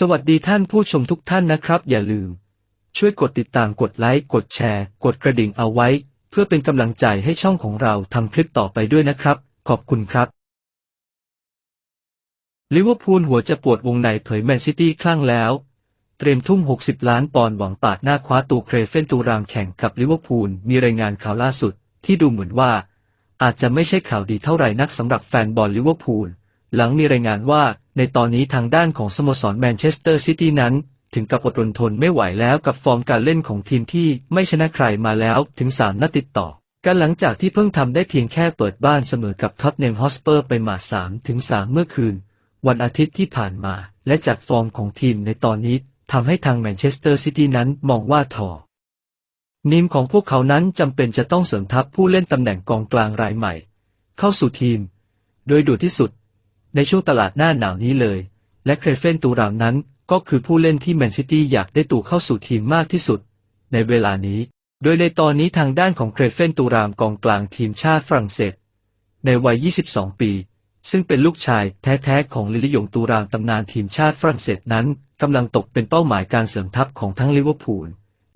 สวัสดีท่านผู้ชมทุกท่านนะครับ อย่าลืม ช่วยกดติดตามกดไลค์กดแชร์ กดกระดิ่งเอาไว้ เพื่อเป็นกำลังใจให้ช่องของเราทำคลิปต่อไปด้วยนะครับ ขอบคุณครับลิเวอร์พูลหัวจะปวดวงในเผยแมนซิตี้คลั่งแล้ว เตรียมทุ่ม 60 ล้านปอนด์หวังปาดหน้าคว้าตัวเครเฟนตูรามแข่งกับลิเวอร์พูลมีรายงานข่าวล่าสุดที่ดูเหมือนว่า อาจจะไม่ใช่ข่าวดีเท่าไหร่นักสำหรับแฟนบอลลิเวอร์พูล หลังมีรายงานว่าในตอนนี้ทางด้านของสโมสรแมนเชสเตอร์ซิตี้นั้น ถึงกับอดรนทนไม่ไหวแล้วกับฟอร์มการเล่นของทีมที่ไม่ชนะใครมาแล้วถึง3นัดติดต่อ กันหลังจากที่เพิ่งทำได้เพียงแค่เปิดบ้านเสมอกับท็อตเนมฮอสเปอร์ไปมา3ถึง3เมื่อคืน วันอาทิตย์ที่ผ่านมา และจากฟอร์มของทีมในตอนนี้ทำให้ทางแมนเชสเตอร์ซิตี้นั้นมองว่าทอนิมของพวกเขานั้นจำเป็นจะต้องเสริมทัพผู้เล่นตำแหน่งกองกลางรายใหม่ เข้าสู่ทีม โดยด่วนที่สุด ในช่วงตลาดหน้าหนาวนี้เลย และเครเฟนตูรามนั้นก็คือผู้เล่นที่แมนซิตี้อยากได้ตัวเข้าสู่ทีมมากที่สุด ในเวลานี้ โดยในตอนนี้ทางด้านของเครเฟนตูรามกองกลางทีมชาติฝรั่งเศส ในวัย 22 ปี ซึ่งเป็นลูกชายแท้ๆของลิลิยงตูรามตำนานทีมชาติฝรั่งเศสนั้นกำลังตกเป็นเป้าหมายการเสริมทัพของทั้งลิเวอร์พูล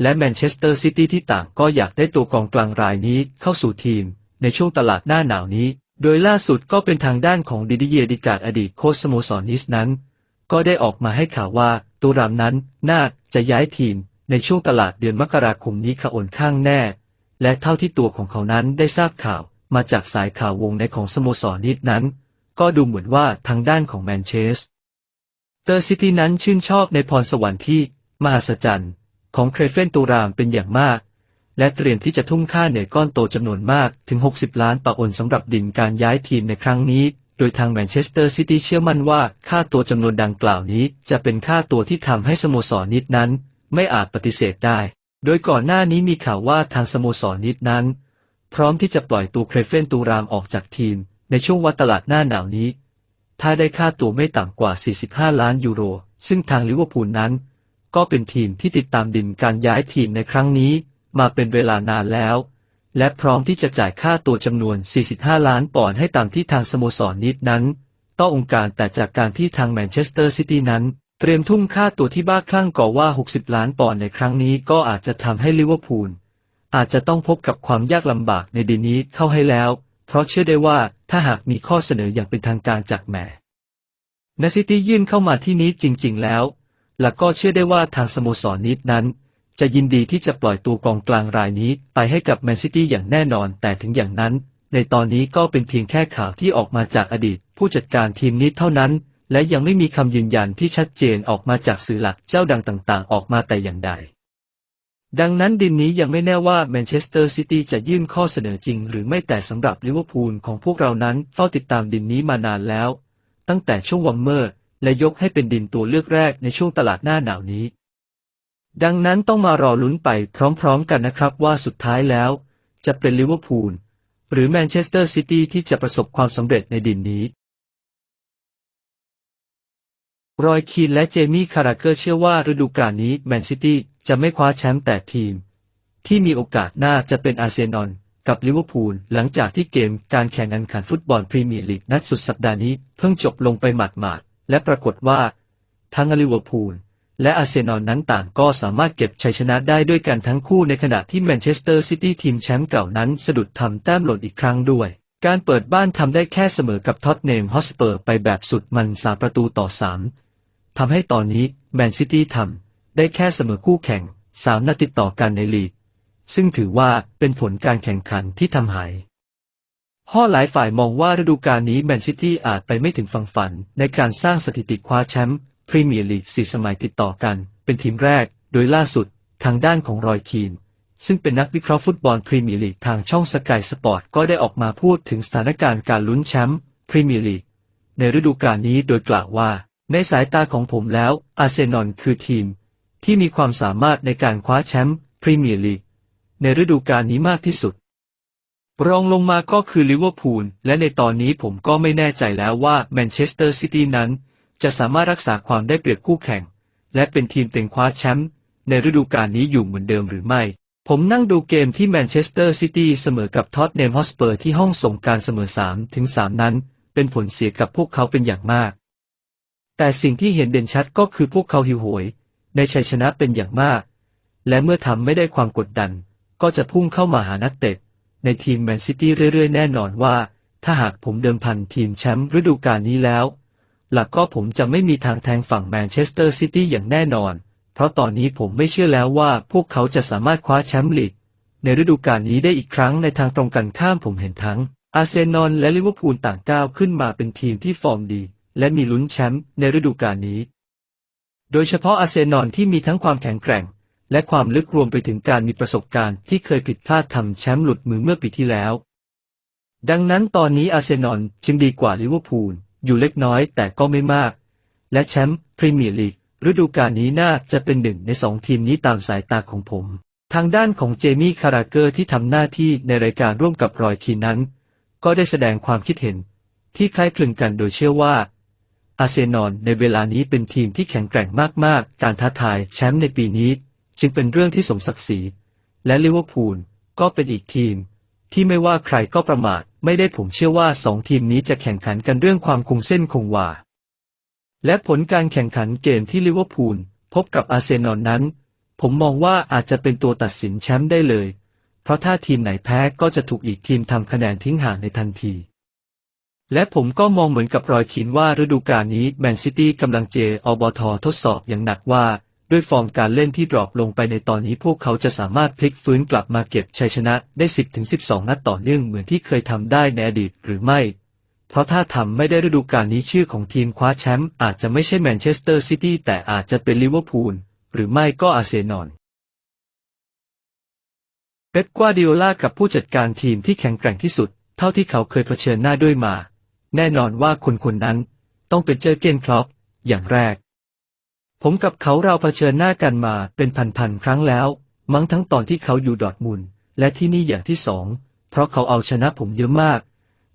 และแมนเชสเตอร์ซิตี้ที่ต่างก็อยากได้ตัวกองกลางรายนี้เข้าสู่ทีม ในช่วงตลาดหน้าหนาวนี้ โดยล่าสุดก็เป็นทางด้านของดิดิเยดิกาดอดีตโค้ชสโมสรนิสนั้น ก็ได้ออกมาให้ข่าวว่าตูรามนั้นน่าจะย้ายทีมในช่วงตลาดเดือนมกราคมนี้ขอนข้างแน่ และเท่าที่ตัวของเขานั้นได้ทราบข่าวมาจากสายข่าววงในของสโมสรนิสนั้น ก็ดูเหมือนว่าทางด้านของแมนเชสเตอร์ซิตี้นั้นชื่นชอบในพรสวรรค์ที่มหัศจรรย์ของเครเฟนตูรามเป็นอย่างมาก และเตรียมที่จะทุ่มค่าเหนื่อยก้อนโตจำนวนมากถึง 60 ล้านปอนด์สำหรับดินการย้ายทีมในครั้งนี้ โดยทางแมนเชสเตอร์ซิตี้เชื่อมั่นว่าค่าตัวจำนวนดังกล่าวนี้ จะเป็นค่าตัวที่ทำให้สโมสรนิดนั้น ไม่อาจปฏิเสธได้ โดยก่อนหน้านี้มีข่าวว่าทางสโมสรนิดนั้น พร้อมที่จะปล่อยตัวเครเฟนตูรามออกจากทีม ในช่วงวัตลาดหน้าหนาวนี้ ถ้าได้ค่าตัวไม่ต่ำกว่า 45 ล้านยูโร ซึ่งทางลิเวอร์พูลนั้น ก็เป็นทีมที่ติดตามดินการย้ายทีมในครั้งนี้ มาเป็นเวลานานแล้ว และพร้อมที่จะจ่ายค่าตัวจำนวน 45 ล้านปอนด์ให้ตามที่ทางสโมสรนิดนั้นต่อองค์การแต่จากการที่ทางแมนเชสเตอร์ซิตี้นั้น เตรียมทุ่มค่าตัวที่บ้าคลั่งก่อว่า 60 ล้านปอนด์ในครั้งนี้ก็อาจจะทำให้ลิเวอร์พูลอาจจะต้องพบกับความยากลำบากในดินนี้เข้าให้แล้ว เพราะเชื่อได้ว่าถ้าหากมีข้อเสนออย่างเป็นทางการจากแมนซิตี้ยื่นเข้ามาที่นี้จริง ๆ แล้ว และก็เชื่อได้ว่าทางสโมสรนิดนั้น จะยินดีที่จะปล่อยตัวกองกลางรายนี้ไปให้กับแมนซิตี้อย่างแน่นอน แต่ถึงอย่างนั้น ในตอนนี้ก็เป็นเพียงแค่ข่าวที่ออกมาจากอดีต ผู้จัดการทีมนี้เท่านั้น และยังไม่มีคำยืนยันที่ชัดเจนออกมาจากสื่อหลักเจ้าดังต่างๆ ออกมาแต่อย่างใด ดังนั้นดินนี้ยังไม่แน่ว่าแมนเชสเตอร์ซิตี้จะยื่นข้อเสนอจริง หรือไม่แต่สำหรับลิเวอร์พูลของพวกเรานั้นเฝ้าติดตามดินนี้มานานแล้ว ตั้งแต่ช่วงวัมเมอร์และยกให้เป็นดินตัวเลือกแรกในช่วงตลาดหน้าหนาวนี้ ดังนั้นต้องมารอลุ้นไปพร้อมๆกันนะครับว่าสุดท้ายแล้ว จะเป็นลิเวอร์พูลหรือแมนเชสเตอร์ซิตี้ที่จะประสบความสำเร็จในดินนี้ รอยคีนและเจมี่คาราเกอร์เชื่อว่าฤดูกาลนี้แมนซิตี้จะไม่คว้าแชมป์แต่ทีม ที่มีโอกาสน่าจะเป็นอาร์เซนอลกับลิเวอร์พูลหลังจากที่เกมการแข่งขันฟุตบอลพรีเมียร์ลีกนัดสุดสัปดาห์นี้เพิ่งจบลงไปหมาดๆและปรากฏว่า ทั้งลิเวอร์พูล และอาร์เซนอลนั้นต่างก็สามารถเก็บชัยชนะได้ด้วยกันทั้งคู่ในขณะที่แมนเชสเตอร์ซิตี้ทีมแชมป์เก่านั้นสะดุดทำแต้มหล่นอีกครั้งด้วย การเปิดบ้านทำได้แค่เสมอกับท็อตเนมฮอสเปอร์ไปแบบสุดมันสามประตูต่อสามทำให้ตอนนี้แมนซิตี้ทำได้แค่เสมอคู่แข่งสามนัดติดต่อกันในลีก ซึ่งถือว่าเป็นผลการแข่งขันที่ทำหายห่อหลายฝ่ายมองว่าฤดูกาลนี้แมนซิตี้อาจไปไม่ถึงฝั่งฝันในการสร้างสถิติคว้าแชมป์ พรีเมียร์ลีกสี่สมัยติดต่อกัน เป็นทีมแรก โดยล่าสุด ทางด้านของรอยคีน ซึ่งเป็นนักวิเคราะห์ฟุตบอลพรีเมียร์ลีกทางช่องสกายสปอร์ตก็ได้ออกมาพูดถึงสถานการณ์การลุ้นแชมป์พรีเมียร์ลีกในฤดูกาลนี้โดยกล่าวว่า ในสายตาของผมแล้ว อาร์เซนอลคือทีม ที่มีความสามารถในการคว้าแชมป์พรีเมียร์ลีกในฤดูกาลนี้มากที่สุด รองลงมาก็คือลิเวอร์พูลและในตอนนี้ผมก็ไม่แน่ใจแล้วว่าแมนเชสเตอร์ซิตี้นั้น จะสามารถรักษาความได้เปรียบคู่แข่ง และเป็นทีมเต็งคว้าแชมป์ในฤดูกาลนี้อยู่เหมือนเดิมหรือไม่ ผมนั่งดูเกมที่แมนเชสเตอร์ซิตี้เสมอกับท็อตเนมฮอสเปอร์ที่ห้องส่งการเสมอ3ถึง3นั้น เป็นผลเสียกับพวกเขาเป็นอย่างมาก แต่สิ่งที่เห็นเด่นชัดก็คือพวกเขาหิวโหย ในชัยชนะเป็นอย่างมาก และเมื่อทำไม่ได้ความกดดัน ก็จะพุ่งเข้ามาหานักเตะในทีมแมนซิตี้เรื่อยๆ แน่นอนว่า ถ้าหากผมเดิมพันทีมแชมป์ฤดูกาลนี้แล้ว หลักก็ผมจะไม่มีทางแทงฝั่งแมนเชสเตอร์ซิตี้อย่างแน่นอน เพราะตอนนี้ผมไม่เชื่อแล้วว่าพวกเขาจะสามารถคว้าแชมป์ลีกในฤดูกาลนี้ได้อีกครั้งในทางตรงกันข้ามผมเห็นทั้ง อาร์เซนอลและลิเวอร์พูลต่างก้าวขึ้นมาเป็นทีมที่ฟอร์มดี และมีลุ้นแชมป์ในฤดูกาลนี้ โดยเฉพาะอาร์เซนอลที่มีทั้งความแข็งแกร่ง และความลึกรวมไปถึงการมีประสบการณ์ที่เคยผิดพลาดทำแชมป์หลุดมือเมื่อปีที่แล้ว ดังนั้นตอนนี้อาร์เซนอลจึงดีกว่าลิเวอร์พูล อยู่เล็กน้อยแต่ก็ไม่มาก และแชมป์พรีเมียร์ลีกฤดูกาลนี้น่าจะเป็นหนึ่งในสองทีมนี้ตามสายตาของผม ทางด้านของเจมี่คาราเกอร์ที่ทำหน้าที่ในรายการร่วมกับรอยคีนนั้น ก็ได้แสดงความคิดเห็น ที่คล้ายคลึงกันโดยเชื่อว่า อาเซนอลในเวลานี้เป็นทีมที่แข็งแกร่งมากๆ การท้าทายแชมป์ในปีนี้ จึงเป็นเรื่องที่สมศักดิ์ศรี และลิเวอร์พูลก็เป็นอีกทีม ที่ไม่ว่าใครก็ประมาทไม่ได้ผมเชื่อว่าสองทีมนี้จะแข่งขันกันเรื่องความคงเส้นคงวา และผลการแข่งขันเกมที่ลิเวอร์พูลพบกับอาร์เซนอลนั้น ผมมองว่าอาจจะเป็นตัวตัดสินแชมป์ได้เลย เพราะถ้าทีมไหนแพ้ก็จะถูกอีกทีมทำคะแนนทิ้งห่างในทันที และผมก็มองเหมือนกับรอยขีนว่าฤดูกาลนี้แมนซิตี้กำลังเจอบอททดสอบอย่างหนักว่า ด้วยฟอร์มการเล่นที่ดรอปลงไปในตอนนี้พวกเขาจะสามารถพลิกฟื้นกลับมาเก็บชัยชนะได้ 10-12 นัดต่อเนื่องเหมือนที่เคยทำได้ในอดีตหรือไม่ เพราะถ้าทำไม่ได้ฤดูกาลนี้ชื่อของทีมคว้าแชมป์อาจจะไม่ใช่แมนเชสเตอร์ซิตี้แต่อาจจะเป็นลิเวอร์พูลหรือไม่ก็อาร์เซนอลเป๊ปกวาดิโอลากับผู้จัดการทีมที่แข็งแกร่งที่สุด เท่าที่เขาเคยเผชิญหน้าด้วยมา แน่นอนว่าคนคนนั้นต้องเป็นเจอเกนคล็อปอย่างแรก ผมกับเขาเราเผชิญหน้ากันมาเป็นพันๆครั้งแล้ว มั้งทั้งตอนที่เขาอยู่ดอทมุนและที่นี่อย่างที่สอง เพราะเขาเอาชนะผมเยอะมาก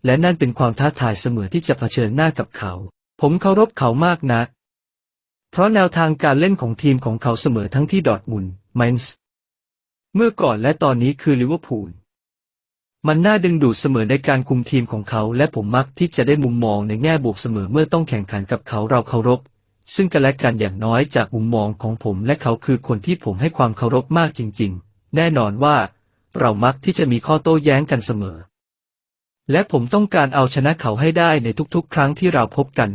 และนั่นเป็นความท้าทายเสมอที่จะเผชิญหน้ากับเขา ผมเคารพเขามากนะ เพราะแนวทางการเล่นของทีมของเขาเสมอทั้งที่ดอทมุนมนส์เมื่อก่อนและตอนนี้คือลิเวอร์พูลมันน่าดึงดูดเสมอในการคุมทีมของเขา และผมมักที่จะได้มุมมองในแง่บวกเสมอเมื่อต้องแข่งขันกับเขาเราเคารพ ซึ่งกันและกันอย่างน้อยจากมุมมองของผมและเขาคือคนที่ผมให้ความเคารพมากจริง ๆ แน่นอนว่า เรามักที่จะมีข้อโต้แย้งกันเสมอ และผมต้องการเอาชนะเขาให้ได้ในทุกๆ ครั้งที่เราพบกัน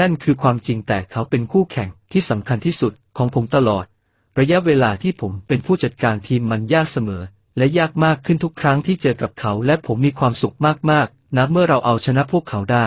นั่นคือความจริงแต่เขาเป็นคู่แข่งที่สำคัญที่สุดของผมตลอด ระยะเวลาที่ผมเป็นผู้จัดการทีมมันยากเสมอ และยากมากขึ้นทุกครั้งที่เจอกับเขา และผมมีความสุขมากๆนะเมื่อเราเอาชนะพวกเขาได้